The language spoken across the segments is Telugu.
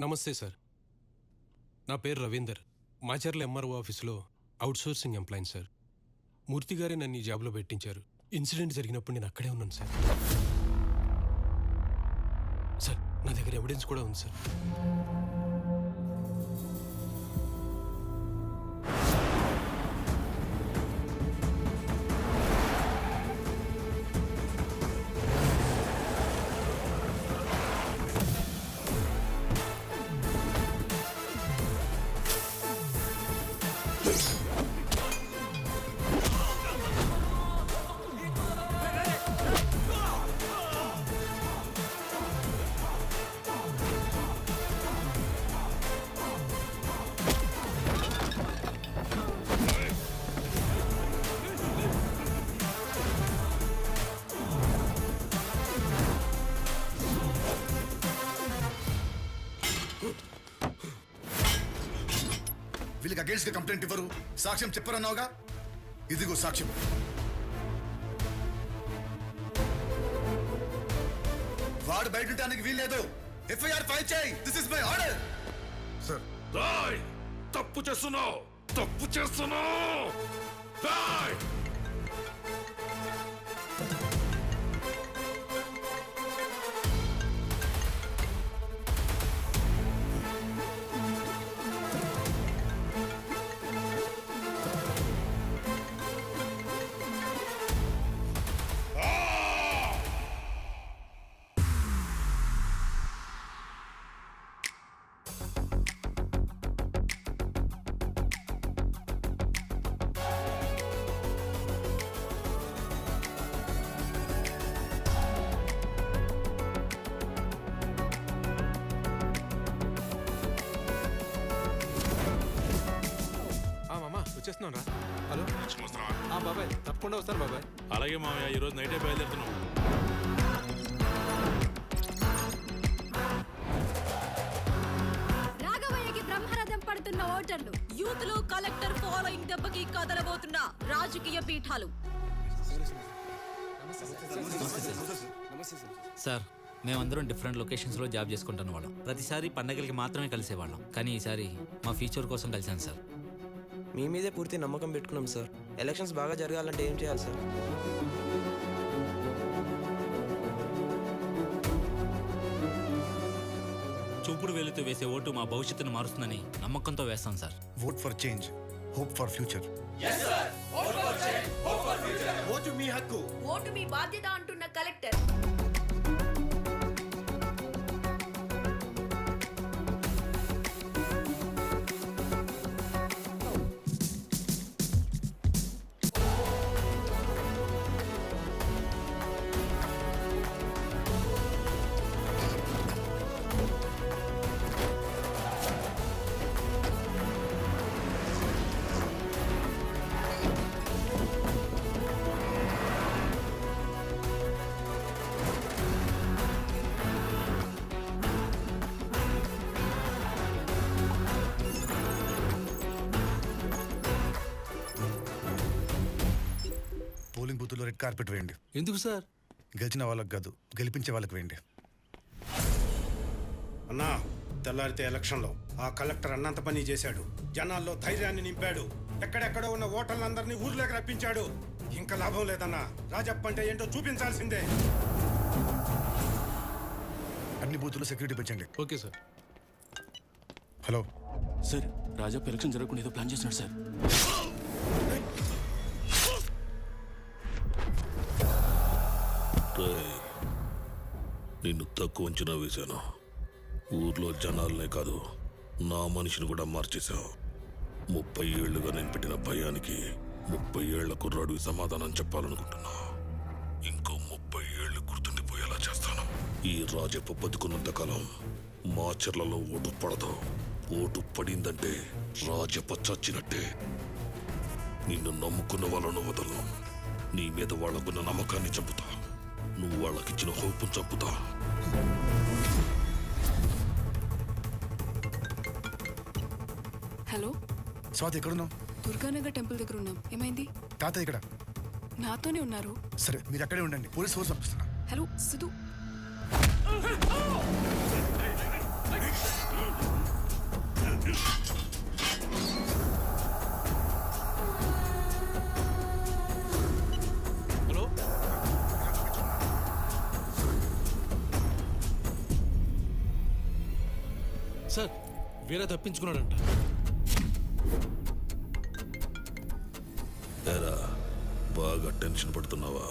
నమస్తే సార్. నా పేరు రవీందర్. మాచర్ల ఎంఆర్ఓ ఆఫీసులో అవుట్సోర్సింగ్ ఎంప్లాయన్ సార్. మూర్తి గారే నన్ను ఈ జాబ్లో పెట్టించారు. ఇన్సిడెంట్ జరిగినప్పుడు నేను అక్కడే ఉన్నాను సార్. సార్ నా దగ్గర ఎవిడెన్స్ కూడా ఉంది సార్. వీళ్ళకి పోలీస్కి కంప్లైంట్ ఇవ్వరు. సాక్ష్యం చెప్పరన్నావుగా? ఇదిగో సాక్ష్యం. వాడు బయట ఉండడానికి వీల్లేదు. ఎఫ్ఐఆర్ ఫైల్ చేయి. This is my order sir. తప్పు చేస్తున్నావు. తప్పు చేస్తున్నావు. వచ్చేస్తున్నాను రా హలో? ఆ, బాబాయ్ తప్పకుండా వస్తాను బాబాయ్. అలాగే మామయ్య ఈరోజు నైటే బయలుదేరుతున్నాం. రాఘవయ్యకి బ్రహ్మరథం పడుతున్న ఓటర్లు యూత్లు కలెక్టర్ ఫాలోయింగ్ దెబ్బకి కదలబోతున్న రాజకీయ పీఠాలు. సార్ మేమందరం డిఫరెంట్ లొకేషన్స్లో జాబ్ చేసుకుంటున్న వాళ్ళం. ప్రతిసారి పండగలకి మాత్రమే కలిసేవాళ్ళం. కానీ ఈసారి మా ఫ్యూచర్ కోసం కలిసాను సార్. మీ మీదే పూర్తి నమ్మకం పెట్టుకున్నాం సార్. ఎలక్షన్స్ బాగా జరగాలంటే ఏం చేయాలి సార్? చూపుడు వేలుతో వేసే ఓటు మా భవిష్యత్తును మారుస్తుందని నమ్మకంతో వేస్తాం sir. Vote for change hope for future vote మీ బాధ్యత అంటున్న కలెక్టర్. కార్పెట్ వేయండి. ఎందుకు సార్? గెలిచిన వాళ్ళకి కాదు గెలిపించే వాళ్ళకి వేయండి. అన్నా తెల్లారితే ఎలక్షన్లో ఆ కలెక్టర్ అన్నంత పని చేశాడు. జనాల్లో ధైర్యాన్ని నింపాడు. ఎక్కడెక్కడో ఉన్న ఓటర్లందరినీ ఊర్లోకి రప్పించాడు. ఇంకా లాభం లేదన్నా రాజప్ప అంటే ఏంటో చూపించాల్సిందే. అన్ని బూతుల్లో సెక్యూరిటీ పెంచండి. Okay sir. Hello. Sir Raja election జరగకుండా ఏదో ప్లాన్ చేస్తున్నాడు సార్. నిన్ను తక్కువ అంచనా వేశాను. ఊర్లో జనాలనే కాదు నా మనిషిని కూడా మార్చేశావు. ముప్పై ఏళ్ళుగా నేను పెట్టిన భయానికి ముప్పై ఏళ్ళ కుర్రాడివి సమాధానం చెప్పాలనుకుంటున్నా. ఇంకో ముప్పై ఏళ్ళు గుర్తుండిపోయేలా చేస్తాను. ఈ రాజప్ప బతుకున్నంత కాలం మా చెర్లలో ఓటు పడదు. ఓటు పడిందంటే రాజప్ప చచ్చినట్టే. నిన్ను నమ్ముకున్న వాళ్ళను వదలను. నీ మీద వాళ్ళకున్న నమ్మకాన్ని చంపుతా. నువ్వు వాళ్ళకిచ్చిన హోపు చంపుతా. హలో? స్వాతి ఎక్కడున్నావు? దుర్గానగర్ టెంపుల్ దగ్గర ఉన్నాం. ఏమైంది? తాత ఇక్కడ. నాతోనే ఉన్నారు. సరే మీరు అక్కడే ఉండండి. పోలీస్ ఫోర్స్ పంపిస్తున్నా. హలో సిద్ధు. సార్ వీర తప్పించుకున్నాడంట ఎరా బాగా టెన్షన్ పడుతున్నావా?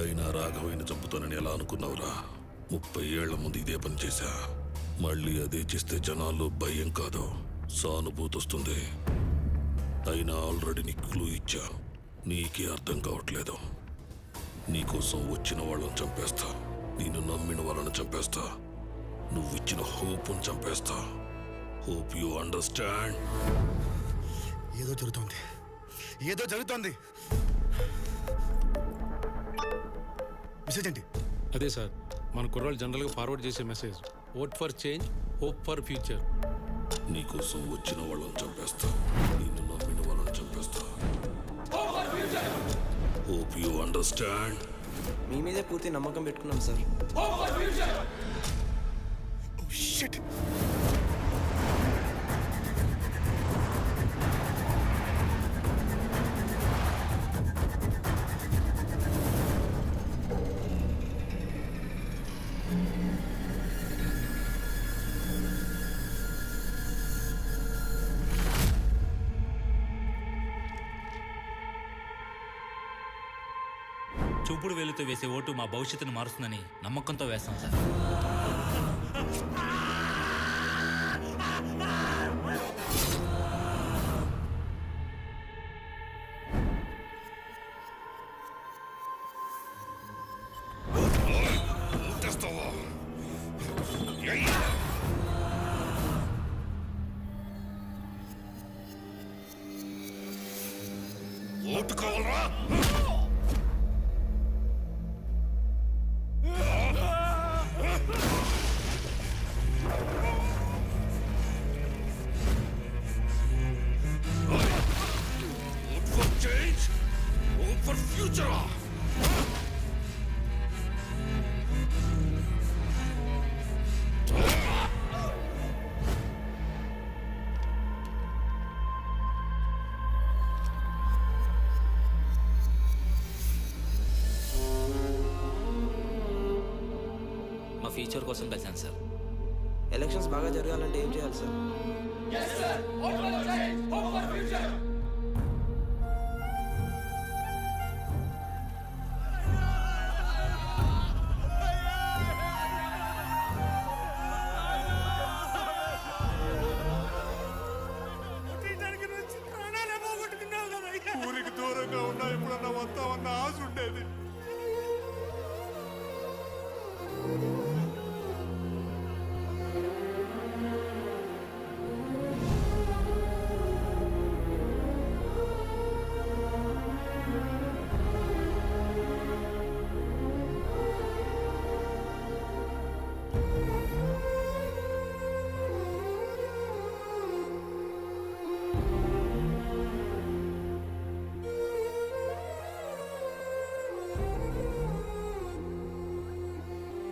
అయినా రాఘవైన చంపుతానని ఎలా అనుకున్నావురా? ముప్పై ఏళ్ళ ముందు ఇదే పని చేశా. మళ్ళీ అదే చేస్తే జనాల్లో భయం కాదు. సానుభూతి వస్తుంది అయినా ఆల్రెడీ నీ క్లూ ఇచ్చా. నీకే అర్థం కావట్లేదు. నీకోసం వచ్చిన వాళ్ళని చంపేస్తా. నేను నమ్మిన వాళ్ళని చంపేస్తా. నువ్వు ఇచ్చిన హోప్ని చంపేస్తా. హోప్ యు అండర్స్టాండ్ ఏదో జరుగుతోంది. ఏదో జరుగుతోంది. మెసేజ్ ఏంటి అదే సార్ మన కుర్రాళ్ళు జనరల్గా ఫార్వర్డ్ చేసే message vote for change hope for future నీకోసం వచ్చిన వాళ్ళని చంపేస్తా. నిన్ను నమ్మిన వాళ్ళని చంపేస్తా. హోప్ యు అండర్స్టాండ్ మీ మీదే పూర్తి నమ్మకం పెట్టుకున్నాం సార్. చూపుడు వేలుతో వేసే ఓటు మా భవిష్యత్తును మారుస్తుందని నమ్మకంతో వేస్తాం సార్. For future. మా ఫ్యూచర్ కోసం కలిసాను సార్. ఎలక్షన్స్ బాగా జరగాలంటే ఏం చేయాలి సార్?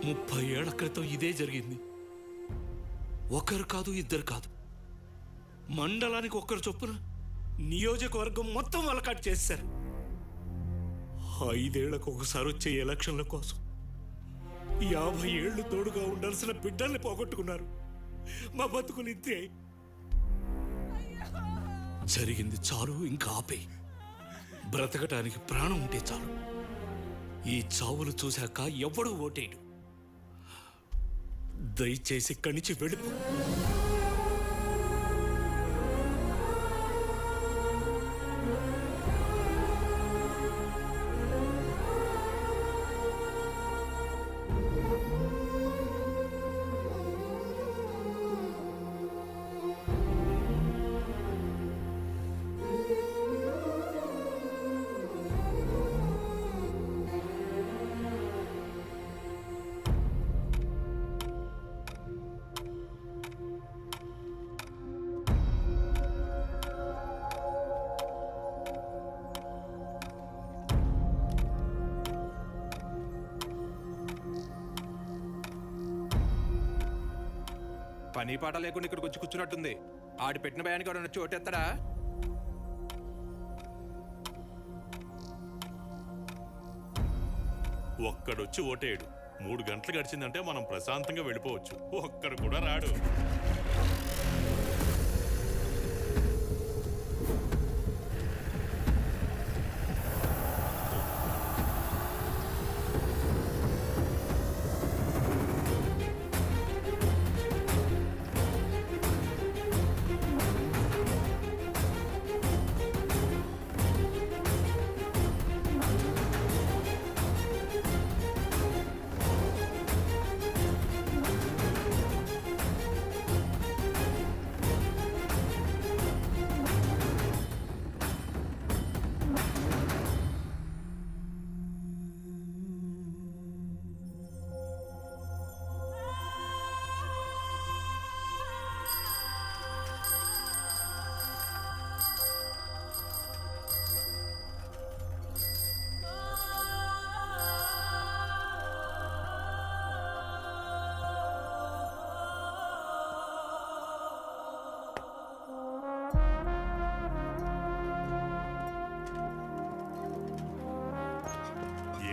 ముప్పై ఏళ్ళ క్రితం ఇదే జరిగింది. ఒకరు కాదు ఇద్దరు కాదు. మండలానికి ఒక్కరు చొప్పున నియోజకవర్గం మొత్తం వలకాట్ చేశారు. ఐదేళ్ళకు ఒకసారి వచ్చే ఎలక్షన్ల కోసం యాభై ఏళ్ళు తోడుగా ఉండాల్సిన బిడ్డల్ని పోగొట్టుకున్నారు. మా బతుకులు ఇంతే. జరిగింది చాలు ఇంకా ఆపే. బ్రతకటానికి ప్రాణం ఉంటే చాలు. ఈ చావులు చూశాక ఎవడూ ఓటేడు దయచేసి ఇక్కడి నుంచి వెళ్ళిపో. పని పాట లేకుండా ఇక్కడికి వచ్చి కూర్చున్నట్టుంది. ఆడి పెట్టిన భయానికి ఎవరైనా చోటెత్తడా? ఒక్కడొచ్చి ఓటేయడు. మూడు గంటలు గడిచిందంటే మనం ప్రశాంతంగా వెళ్ళిపోవచ్చు. ఒక్కడు కూడా రాడు.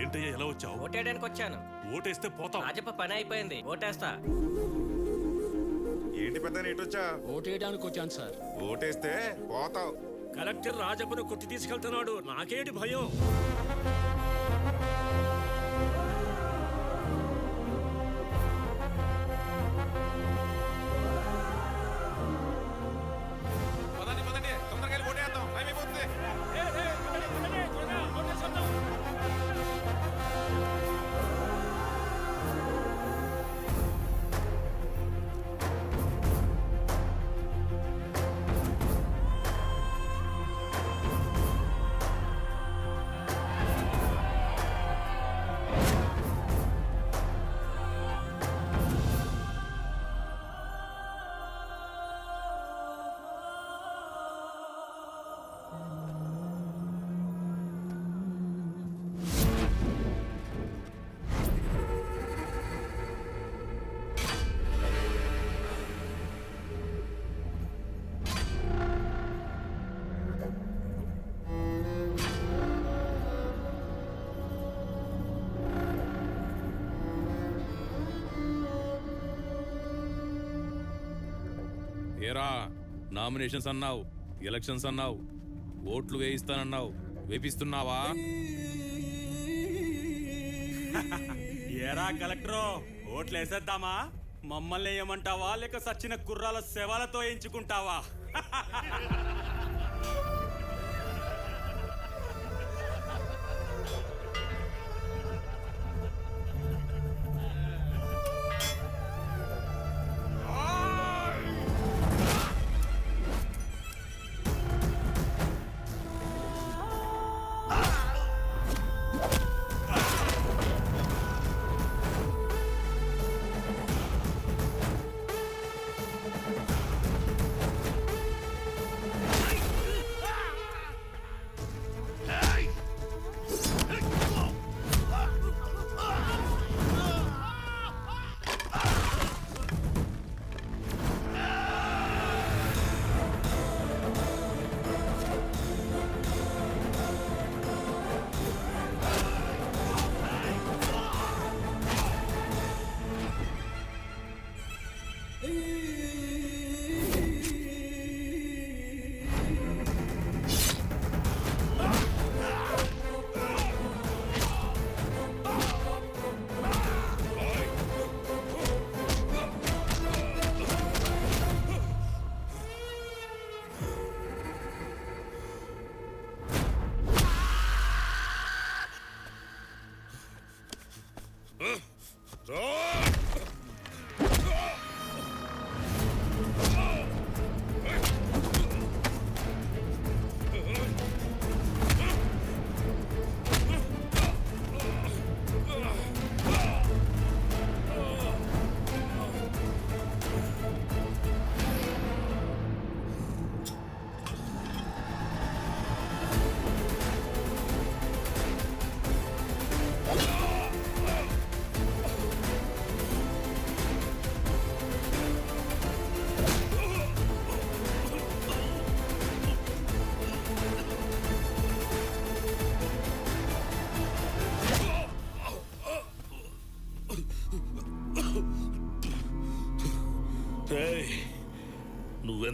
ఏంటయ్యా ఎలా వచ్చావు? ఓటేయడానికి వచ్చాను. ఓటేస్తే పోతాం. రాజప్ప పని అయిపోయింది ఓటేస్తా. ఏంటి పెద్ద ఇటొచ్చా ఓటేయడానికి వచ్చాను సార్. ఓటేస్తే పోతావు. కలెక్టర్ రాజప్పను కొట్టి తీసుకెళ్తున్నాడు. నాకేంటి భయం? ఏరా నామినేషన్స్ అన్నావు ఎలక్షన్స్ అన్నావు ఓట్లు వేయిస్తానన్నావు వేపిస్తున్నావా? ఏరా కలెక్టరో ఓట్లు వేసేద్దామా? మమ్మల్ని ఏమంటావా? లేక సచ్చిన కుర్రాల శవాలతో ఎంచుకుంటావా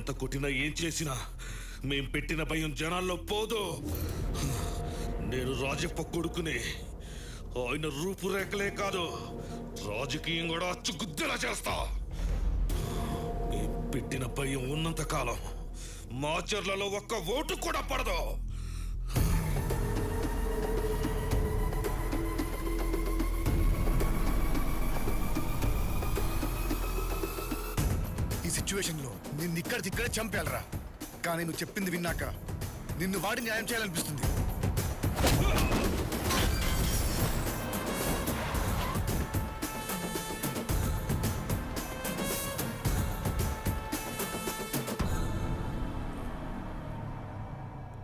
నువ్వెంత కొట్టినా ఏం చేసినా? మేం పెట్టిన భయం జనాల్లో పోదు. నేను రాజప్ప కొడుకుని. ఆయన రూపురేఖలే కాదు. రాజకీయం కూడా అచ్చుగుద్దేలా చేస్తా. మేం పెట్టిన భయం ఉన్నంత కాలం మాచర్లలో ఒక్క ఓటు కూడా పడదు. ఈ సిచ్యువేషన్లో నిన్ను ఇక్కడ ఇక్కడే చంపేయాలరా కానీ నువ్వు చెప్పింది విన్నాక నిన్ను వాడి న్యాయం చేయాలనిపిస్తుంది.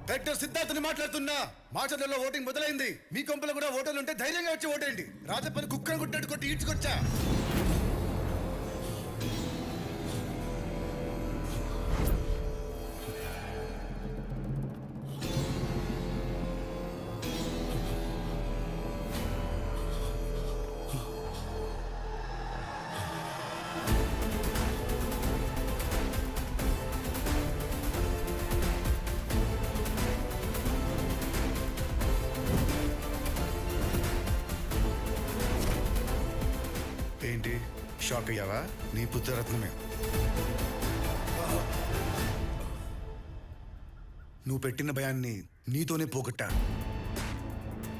కలెక్టర్ సిద్ధార్థని మాట్లాడుతున్నా. మాచర్లలో ఓటింగ్ మొదలైంది. మీ కొంపలో కూడా ఓటర్లు ఉంటే ధైర్యంగా వచ్చి ఓటేయండి. రాజప్పని కుక్కను కుట్టినట్టు కొట్టి ఈడ్చుకొచ్చా? షాక్ అయ్యావా? నీ బుద్ధరత్నమే నువ్వు పెట్టిన భయాన్ని నీతోనే పోగొట్టా.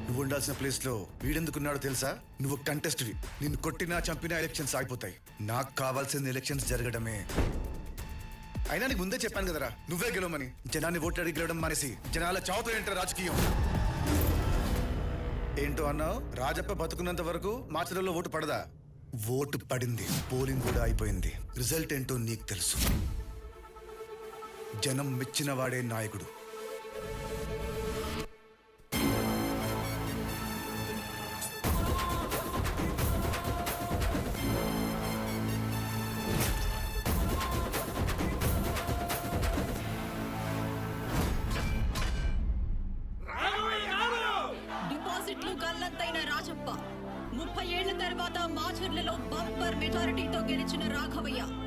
నువ్వు ఉండాల్సిన ప్లేస్లో వీడెందుకున్నాడో తెలుసా? నువ్వు కంటెస్ట్వి నిన్ను కొట్టినా చంపినా ఎలక్షన్స్ ఆగిపోతాయి. నాకు కావాల్సిన ఎలక్షన్స్ జరగడమే. అయినా నీకు ముందే చెప్పాను కదరా. నువ్వే గెలవమని. జనాన్ని ఓట్లు అడిగి గెలవడం మానేసి జనాల చావుతో ఏంటో రాజకీయం? ఏంటో అన్నావు? రాజప్ప బతుకున్నంత వరకు మాచర్లలో ఓటు పడదా? ఓటు పడింది. పోలింగ్ కూడా అయిపోయింది. రిజల్ట్ ఏంటో నీకు తెలుసు. జనం మెచ్చిన వాడే నాయకుడు. మెజారిటీతో గెలిచిన రాఘవయ్య.